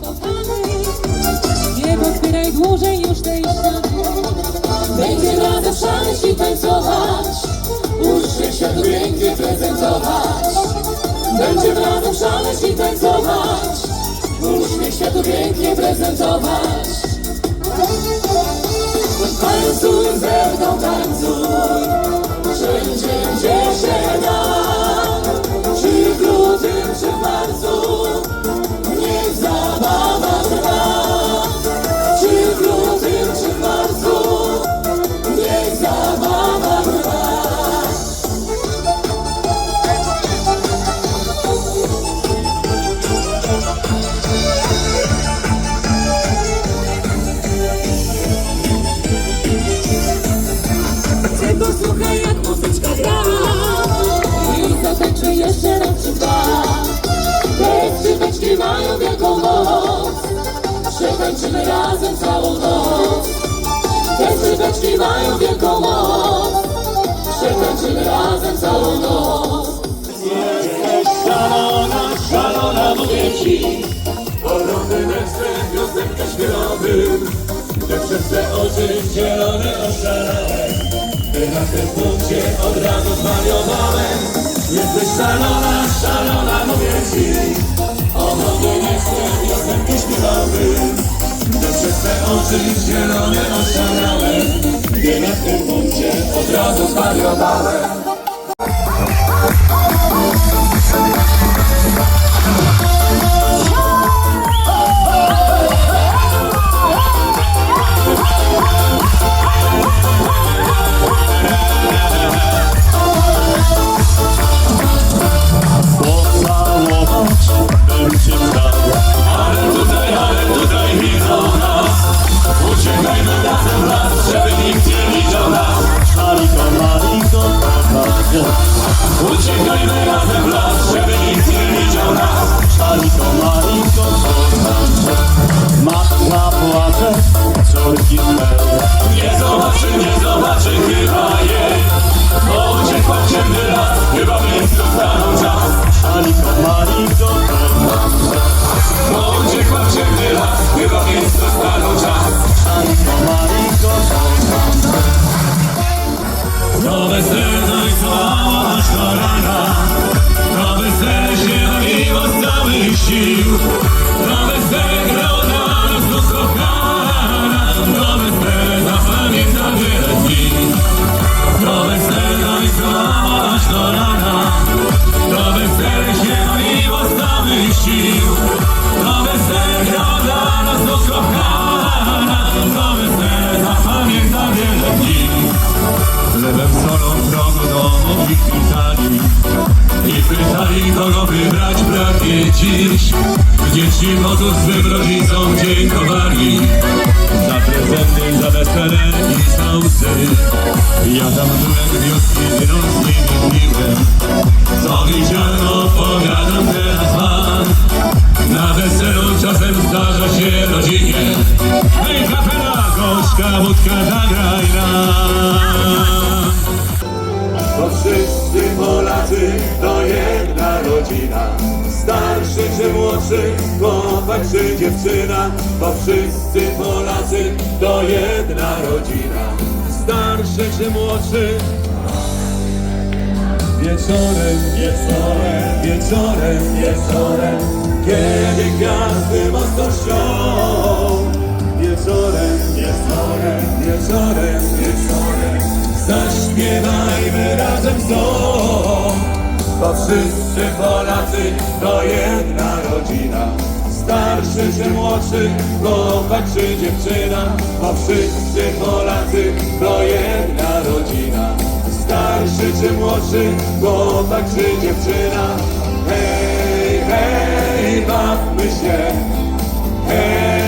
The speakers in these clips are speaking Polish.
kochany Nie podpieraj dłużej już tej ściany Będzie razem szaleć i tańcować. Uśmiech światu pięknie prezentować. Będzie razem szaleć i tańcować. Uśmiech światu pięknie prezentować. Tańcuj ze mną, tańcuj. Wszędzie, gdzie się da. Czy w lutym, czy w marcu Przetańczymy razem całą noc. Te skrzypeczki mają wielką moc. Przetańczymy razem całą noc. Szalona, szalona mówię ci. Porody nędzne, piosenkę śpiewałbym Gdy przez te oczy zielone oszalałem Gdy na tym punkcie od razu zwariowałem. Jesteś szalona, szalona mówię ci. Porody nędzne, piosenkę śpiewałbym Gdy przez te oczy zielone oszalałem Gdy na tym punkcie od razu zwariowałem Lord, Dzieci młodów swym rodzicom dziękowali. Za prezenty, za wesele i za łzy Ja tam byłem wioski, winą z nimi piłem Co widziałem opowiadam teraz wam Na weselu czasem zdarza się rodzinie. Hej kapela, gośka, wódka, zagraj nam. Bo wszyscy Polacy to jedna rodzina Starszy czy młodszy, chłopak czy dziewczyna Bo wszyscy Polacy to jedna rodzina. Starszy czy młodszy? Wieczorem, wieczorem, wieczorem, wieczorem Kiedy gwiazdy mocno Wieczorem, wieczorem, wieczorem, wieczorem Zaśpiewajmy razem znów Bo wszyscy Polacy to jedna rodzina. Starszy czy młodszy, chłopak czy dziewczyna. Bo wszyscy Polacy to jedna rodzina. Starszy czy młodszy, chłopak czy dziewczyna. Hej, hej, bawmy się. Hej,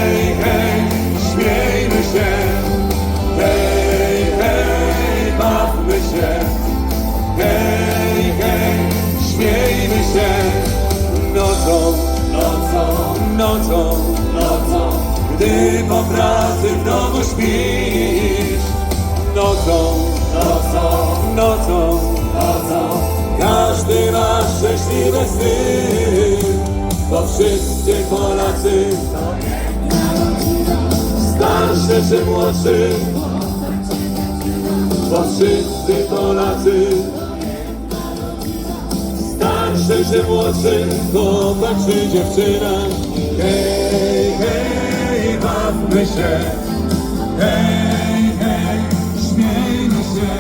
Po pracy w domu śpisz. Nocą, nocą, nocą, nocą. Każdy ma szczęśliwe sny bo wszyscy Polacy Starszy czy młodszy Bo wszyscy Polacy Starszy czy młodszy Chłopak czy dziewczyna? Hej, hej, bawmy się. Hej, hej, śmiejmy się.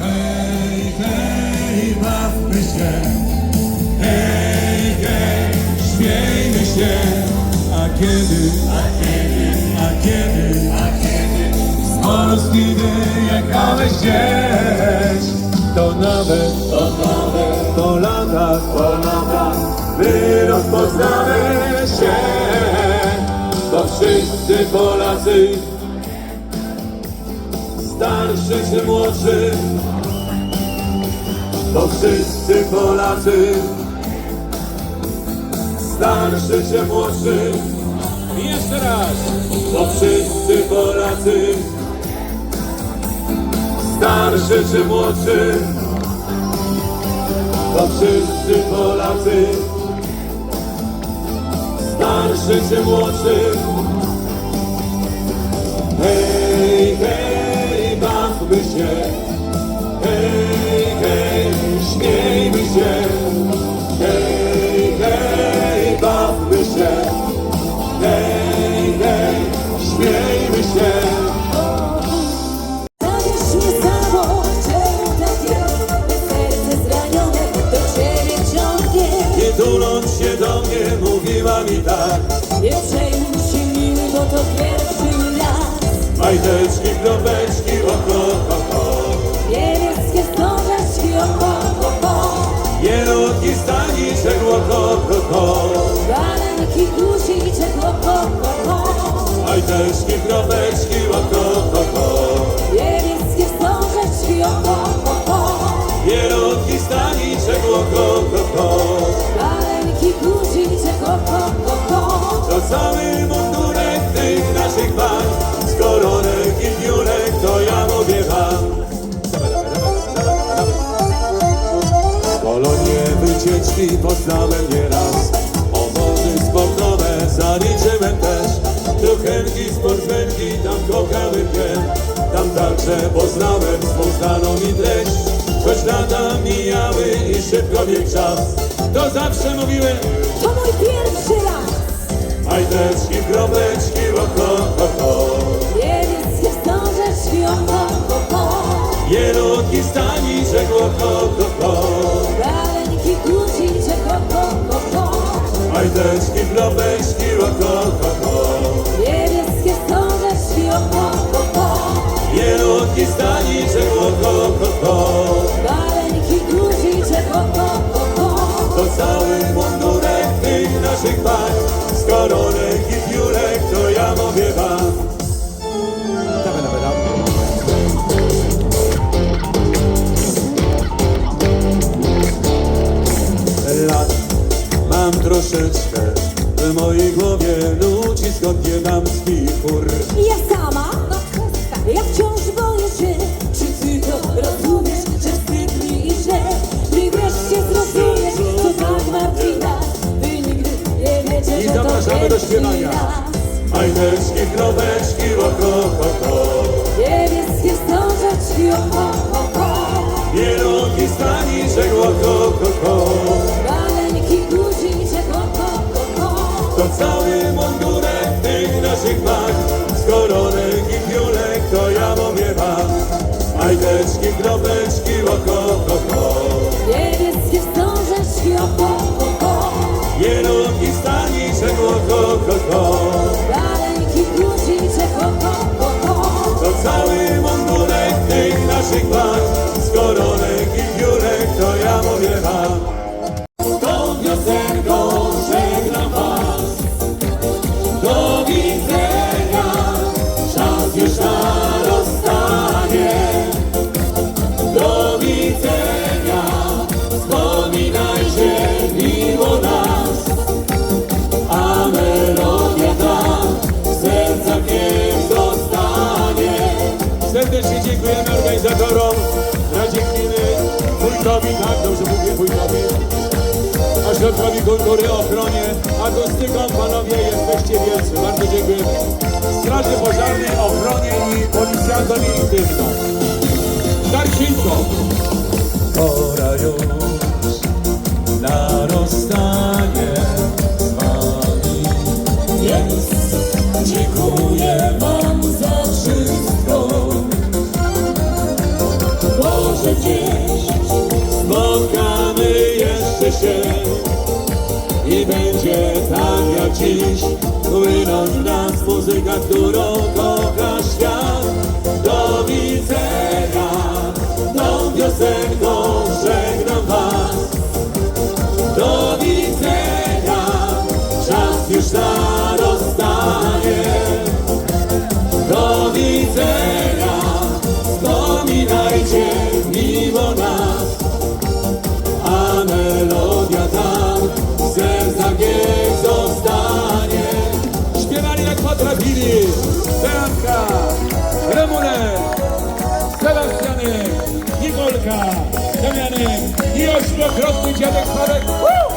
Hej, hej, bawmy się. Hej, hej, śmiejmy się. A kiedy, a kiedy, a kiedy, a kiedy Z Polski wyjechałeś gdzieś To nawet, to nawet Po latach, po latach się wszyscy Polacy. Starszy czy młodszy. To wszyscy Polacy. Starszy czy młodszy. Jeszcze raz. To wszyscy Polacy. Starszy czy młodszy. To wszyscy Polacy Starszy czy młodszy. Hej, hej, bawmy się. Hej, hej, śmiejmy się Majteczki, kropeczki, oko, oko Niebieskie wstążeczki, oko, oko Jelotki, staniczek, oko, oko Baleńki, guziczek, oko, oko To cały mundurek tych naszych pań. Z koronek i biurek to ja mówię wam. Kolonie wycieczki poznałem nieraz Także poznałem swą znaną mi treść. Choć lata mijały i szybko biegł czas To zawsze mówiłem To mój pierwszy raz. Majteczki, kropeczki, oko, oko Niebieskie wstążeczki, oko, oko. Jelotki, staniczek, oko, oko Baleńki, guziczek, oko, oko Majteczki, mam troszeczkę W mojej głowie nuci skąd damski chór. Ja sama? Ja wciąż boję się. Czy ty to rozumiesz, że wstyd mi i że Ty wreszcie zrozumiesz, co tak martwi nas Wy nigdy nie wiecie, I że zapraszamy do śpiewania. raz Majteczki, kropeczki, oko, oko Niebieskie wstążeczki, oko, oko Jelotki, staniczek, oko, oko Majteczki, kropeczki, oko, oko Niebieskie wstążeczki, oko, oko Jelotki, staniczek, oko, oko Baleńki, guziczek, oko, oko To cały mundurek tych naszych pań Z koronek i piórek to ja mówię wam za gorą Radziekiny, wujkowi, tak dobrze mówię wujkowi A środkowi kultury ochronie, A akustykom panowie jesteście wielcy, bardzo dziękuję. Straży Pożarnej, ochronie i policjantom i tym Darcinko! Pora już na rozstanie. W nas muzyka, którą kocha świat. Joshua Grotny, Dziadek Marek. Woo!